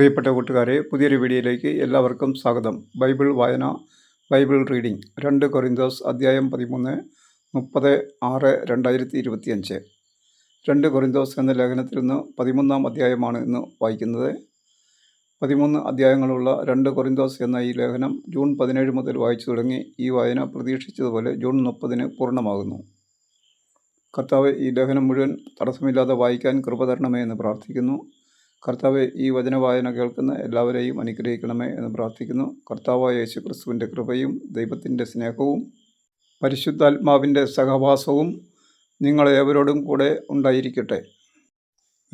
പ്രിയപ്പെട്ട കൂട്ടുകാരെ പുതിയൊരു വീഡിയോയിലേക്ക് എല്ലാവർക്കും സ്വാഗതം. ബൈബിൾ വായന ബൈബിൾ റീഡിംഗ് രണ്ട് കൊറിന്തോസ് അധ്യായം പതിമൂന്ന് മുപ്പത് ആറ് രണ്ടായിരത്തി ഇരുപത്തിയഞ്ച് രണ്ട് കൊറിന്തോസ് എന്ന ലേഖനത്തിൽ നിന്ന് പതിമൂന്നാം അധ്യായമാണ് ഇന്ന് വായിക്കുന്നത്. പതിമൂന്ന് അധ്യായങ്ങളുള്ള രണ്ട് കൊറിന്തോസ് എന്ന ഈ ലേഖനം ജൂൺ പതിനേഴ് മുതൽ വായിച്ചു തുടങ്ങി ഈ വായന പ്രതീക്ഷിച്ചതുപോലെ ജൂൺ മുപ്പതിന് പൂർണമാകുന്നു. കർത്താവ് ഈ ലേഖനം മുഴുവൻ തടസ്സമില്ലാതെ വായിക്കാൻ കൃപ തരണമേ എന്ന് പ്രാർത്ഥിക്കുന്നു. കർത്താവ് ഈ വചനവായന കേൾക്കുന്ന എല്ലാവരെയും അനുഗ്രഹിക്കണമേ എന്ന് പ്രാർത്ഥിക്കുന്നു. കർത്താവായ യേശു ക്രിസ്തുവിന്റെ കൃപയും ദൈവത്തിന്റെ സ്നേഹവും പരിശുദ്ധാത്മാവിന്റെ സഹവാസവും നിങ്ങളേവരോടും കൂടെ ഉണ്ടായിരിക്കട്ടെ.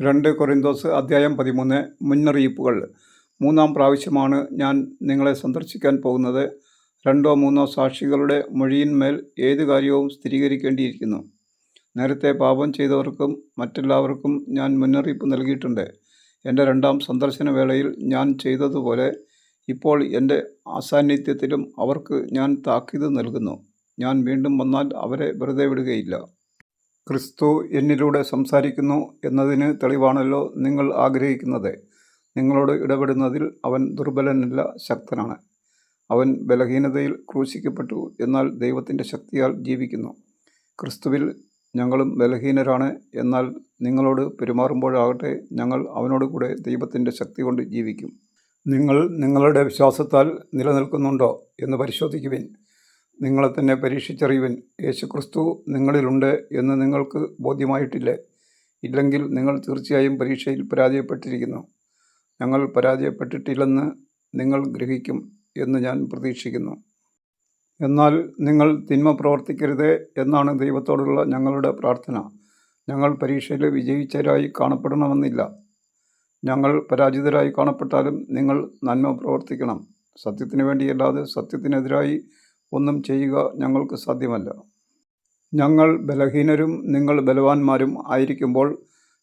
രണ്ട് കൊറിന്തോസ് അധ്യായം പതിമൂന്ന് മുന്നറിയിപ്പുകൾ. മൂന്നാം പ്രാവശ്യമാണ് ഞാൻ നിങ്ങളെ സന്ദർശിക്കാൻ പോകുന്നത്. രണ്ടോ മൂന്നോ സാക്ഷികളുടെ മൊഴിയിന്മേൽ ഏത് കാര്യവും സ്ഥിരീകരിക്കേണ്ടിയിരിക്കുന്നു. നേരത്തെ പാപം ചെയ്തവർക്കും മറ്റെല്ലാവർക്കും ഞാൻ മുന്നറിയിപ്പ് നൽകിയിട്ടുണ്ട്. എന്റെ രണ്ടാം സന്ദർശന വേളയിൽ ഞാൻ ചെയ്തതുപോലെ ഇപ്പോൾ എന്റെ അസാന്നിധ്യത്തിലും അവർക്ക് ഞാൻ താക്കീത് നൽകുന്നു. ഞാൻ വീണ്ടും വന്നാൽ അവരെ വെറുതെ വിടുകയില്ല. ക്രിസ്തു എന്നിലൂടെ സംസാരിക്കുന്നു എന്നതിന് തെളിവാണല്ലോ നിങ്ങൾ ആഗ്രഹിക്കുന്നത്. നിങ്ങളോട് ഇടപെടുന്നതിൽ അവൻ ദുർബലനല്ല ശക്തനാണ്. അവൻ ബലഹീനതയിൽ ക്രൂശിക്കപ്പെട്ടു എന്നാൽ ദൈവത്തിന്റെ ശക്തിയാൽ ജീവിക്കുന്നു. ക്രിസ്തുവിൽ ഞങ്ങളും ബലഹീനരാണ് എന്നാൽ നിങ്ങളോട് പെരുമാറുമ്പോഴാകട്ടെ ഞങ്ങൾ അവനോട് കൂടെ ദൈവത്തിന്റെ ശക്തി കൊണ്ട് ജീവിക്കും. നിങ്ങൾ നിങ്ങളുടെ വിശ്വാസത്താൽ നിലനിൽക്കുന്നുണ്ടോ എന്ന് പരിശോധിക്കുവിൻ. നിങ്ങളെ തന്നെ പരീക്ഷിച്ചറിയുവിൻ. യേശുക്രിസ്തു നിങ്ങളിലുണ്ട് എന്ന് നിങ്ങൾക്ക് ബോധ്യമായിട്ടില്ലേ? ഇല്ലെങ്കിൽ നിങ്ങൾ തീർച്ചയായും പരീക്ഷയിൽ പരാജയപ്പെട്ടിരിക്കുന്നു. ഞങ്ങൾ പരാജയപ്പെട്ടിട്ടില്ലെന്ന് നിങ്ങൾ ഗ്രഹിക്കും എന്ന് ഞാൻ പ്രതീക്ഷിക്കുന്നു. എന്നാൽ നിങ്ങൾ തിന്മ പ്രവർത്തിക്കരുതേ എന്നാണ് ദൈവത്തോടുള്ള ഞങ്ങളുടെ പ്രാർത്ഥന. ഞങ്ങൾ പരീക്ഷയിൽ വിജയിച്ചവരായി കാണപ്പെടണമെന്നില്ല. ഞങ്ങൾ പരാജിതരായി കാണപ്പെട്ടാലും നിങ്ങൾ നന്മ പ്രവർത്തിക്കണം. സത്യത്തിന് വേണ്ടിയല്ലാതെ സത്യത്തിനെതിരായി ഒന്നും ചെയ്യുക ഞങ്ങൾക്ക് സാധ്യമല്ല. ഞങ്ങൾ ബലഹീനരും നിങ്ങൾ ബലവാന്മാരും ആയിരിക്കുമ്പോൾ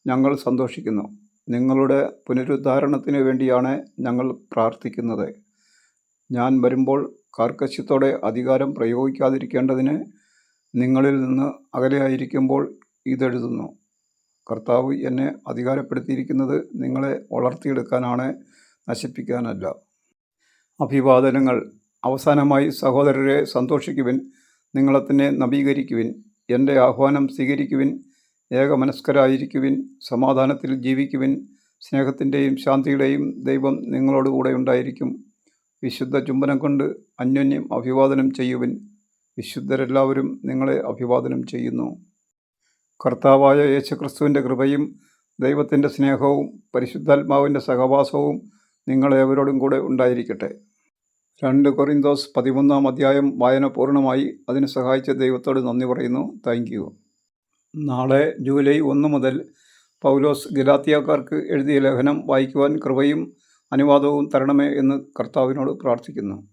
ഞങ്ങൾ സന്തോഷിക്കുന്നു. നിങ്ങളുടെ പുനരുദ്ധാരണത്തിന് വേണ്ടിയാണ് ഞങ്ങൾ പ്രാർത്ഥിക്കുന്നത്. ഞാൻ വരുമ്പോൾ കാർക്കശ്യത്തോടെ അധികാരം പ്രയോഗിക്കാതിരിക്കേണ്ടതിന് നിങ്ങളിൽ നിന്ന് അകലെയായിരിക്കുമ്പോൾ ഇതെഴുതുന്നു. കർത്താവ് എന്നെ അധികാരപ്പെടുത്തിയിരിക്കുന്നത് നിങ്ങളെ വളർത്തിയെടുക്കാനാണ് നശിപ്പിക്കാനല്ല. അഭിവാദനങ്ങൾ അവസാനമായി സഹോദരരെ സന്തോഷിക്കുവിൻ നിങ്ങളെ തന്നെ നവീകരിക്കുവിൻ എന്റെ ആഹ്വാനം സ്വീകരിക്കുവിൻ ഏകമനസ്കരായിരിക്കുവിൻ സമാധാനത്തിൽ ജീവിക്കുവിൻ സ്നേഹത്തിന്റെയും ശാന്തിയുടെയും ദൈവം നിങ്ങളോടുകൂടെ ഉണ്ടായിരിക്കും. വിശുദ്ധ ചുംബനം കൊണ്ട് അന്യോന്യം അഭിവാദനം ചെയ്യുവിൻ. വിശുദ്ധരെല്ലാവരും നിങ്ങളെ അഭിവാദനം ചെയ്യുന്നു. കർത്താവായ യേശുക്രിസ്തുവിന്റെ കൃപയും ദൈവത്തിന്റെ സ്നേഹവും പരിശുദ്ധാത്മാവിന്റെ സഹവാസവും നിങ്ങളേവരോടും കൂടെ ഉണ്ടായിരിക്കട്ടെ. രണ്ട് കൊറിന്തോസ് പതിമൂന്നാം അധ്യായം വായന പൂർണമായി അതിന് സഹായിച്ച ദൈവത്തോട് നന്ദി പറയുന്നു. Thank you. നാളെ ജൂലൈ ഒന്ന് മുതൽ പൗലോസ് ഗലാത്തിയാക്കാർക്ക് എഴുതിയ ലേഖനം വായിക്കുവാൻ കൃപയും അനുവാദവും തരണമേ എന്ന് കർത്താവിനോട് പ്രാർത്ഥിക്കുന്നു.